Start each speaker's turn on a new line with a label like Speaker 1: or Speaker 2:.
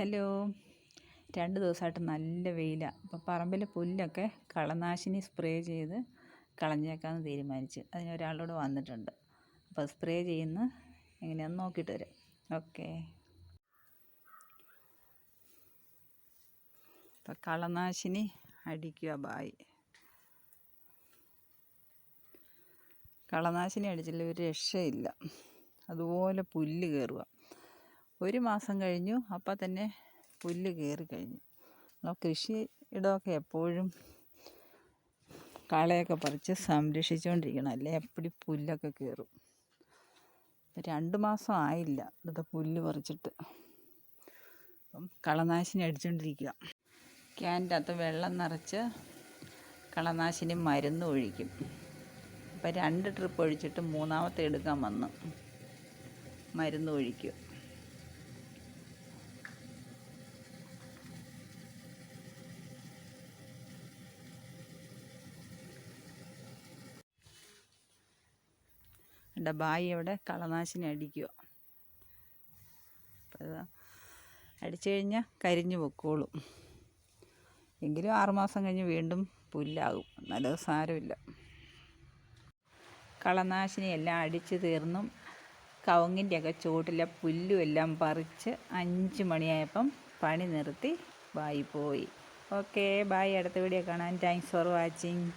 Speaker 1: Hello. രണ്ട് ദിവസമായിട്ട് നല്ല വെയിലാണ് അപ്പോൾ പറമ്പിലെ പുല്ലൊക്കെ കളനാശിനി സ്പ്രേ ചെയ്ത് കളഞ്ഞേക്കാമെന്ന് തീരുമാനിച്ച്. അതിന് ഒരാളോട് വന്നിട്ടുണ്ട്. അപ്പോൾ സ്പ്രേ ചെയ്യുന്ന എങ്ങനെയാണെന്ന് നോക്കിയിട്ട് വരാം. ഓക്കെ. അപ്പോൾ കളനാശിനി അടിക്കുക. ബായ്. കളനാശിനി അടിച്ചില്ല. ഒരു രക്ഷയില്ല. അതുപോലെ പുല്ല് കയറുക ഒരു മാസം കഴിഞ്ഞു. അപ്പം തന്നെ പുല്ല് കയറി കഴിഞ്ഞു. കൃഷി ഇടമൊക്കെ എപ്പോഴും കാളയൊക്കെ പറിച്ച് സംരക്ഷിച്ചുകൊണ്ടിരിക്കണം അല്ലേ? എപ്പടി പുല്ലൊക്കെ കയറും രണ്ട് മാസം ആയില്ല ഇവിടുത്തെ പുല്ല് പറിച്ചിട്ട്. അപ്പം കളനാശിനി അടിച്ചുകൊണ്ടിരിക്കുക ക്യാന്റെ അകത്ത് വെള്ളം നിറച്ച് കളനാശിനി മരുന്ന് ഒഴിക്കും. അപ്പം രണ്ട് ട്രിപ്പ് ഒഴിച്ചിട്ട് മൂന്നാമത്തെ എടുക്കാൻ വന്ന് മരുന്ന് ഒഴിക്കും. എന്റെ ബായി അവിടെ കളനാശിനി അടിക്കുക അടിച്ചു കഴിഞ്ഞാൽ കരിഞ്ഞു പൊക്കോളും. എങ്കിലും ആറുമാസം കഴിഞ്ഞ് വീണ്ടും പുല്ലാകും. നല്ല സാരമില്ല. കളനാശിനി എല്ലാം അടിച്ചു തീർന്നും കവുങ്ങിന്റെയൊക്കെ ചുവട്ടിലെ പുല്ലും എല്ലാം പറിച്ച് അഞ്ച് മണിയായപ്പം പണി നിർത്തി ബായി പോയി. Okay bye. അടുത്ത വീഡിയോ കാണാൻ താങ്ക്സ് ഫോർ വാച്ചിങ്